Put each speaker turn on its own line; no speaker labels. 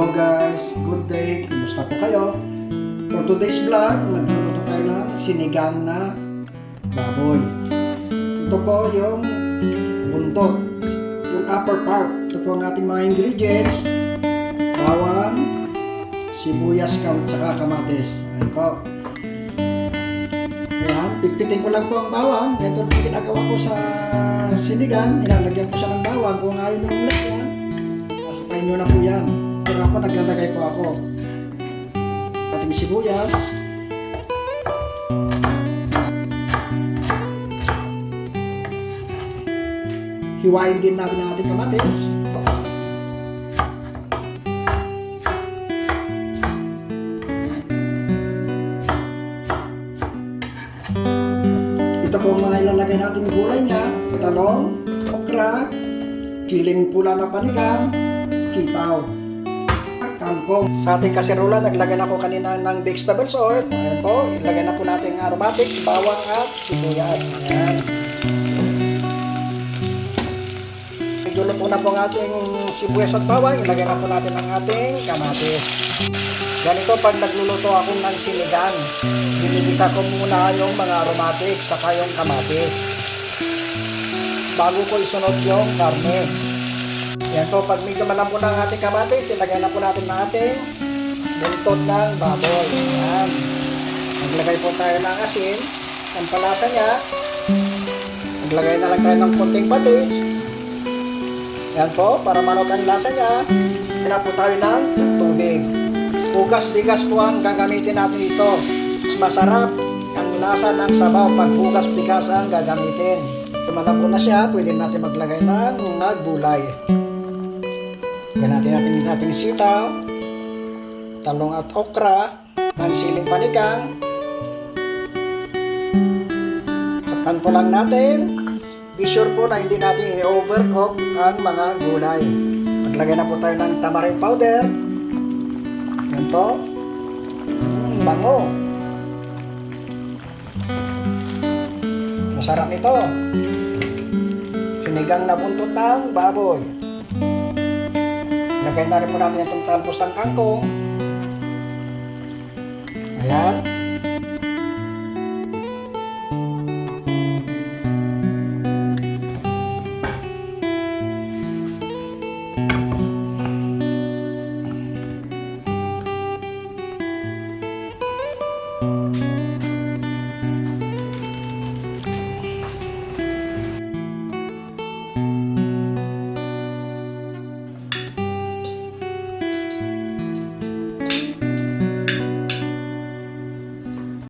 Hello guys, good day. Kumusta po kayo? For today's vlog, magluluto tayo ng sinigang na baboy. Ito po yung buntot, yung upper part. Ito po ang ating mga ingredients. Bawang, sibuyas, kam saka kamatis. Ayan po. Ayan, pipitin ko lang po ang bawang. Ito ang ginagawa ko sa sinigang. Nilalagyan ko siya ng bawang kung ayaw nyo lagyan. Nasa sa inyo na po yan. Pero ako, naglalagay po ako. Ating sibuyas. Hiwain din natin ang ating kamatis. Ito po ang mga ilalagay natin gulay niya. Talong, okra, kiling pula na panigang, kangkong. Sa ating kaserola, naglagay na ako kanina ng vegetables oil. Ayan po, ilagay na po natin ang aromatics, bawang at sibuyas. Ayan. Idulo po na po ang ating sibuyas at bawang. Ilagay na po natin ang ating kamatis. Ganito pag nagluluto ako ng sinigang, binigisa ko muna yung mga aromatics saka yung kamatis. Bago ko isunod yung karne. Yan po, pag medyo malambot na ang ating kamatis, ilagay na po natin ang ating buntot ng baboy. Yan. Maglagay po tayo ng asin. Ang palasa niya. Maglagay na lang tayo ng kunting patis. Yan po, para manok ang lasa niya. Kaya po tayo ng tubig. Hugas bigas po ang gagamitin natin ito. Mas masarap ang lasa ng sabaw pag hugas bigas ang gagamitin. Tumalabo na siya, pwede natin maglagay ng mga Lagyan natin natin yung ating sitaw, talong at okra, ang siling panigang. Takpan po lang natin. Be sure po na hindi natin i-overcook ang mga gulay. Maglagay na po tayo ng tamarind powder. Yan po. Mm, bango. Masarap ito. Sinigang na buntot ng baboy. Lagay na rin po natin itong talbos ng kangkong. Ayan.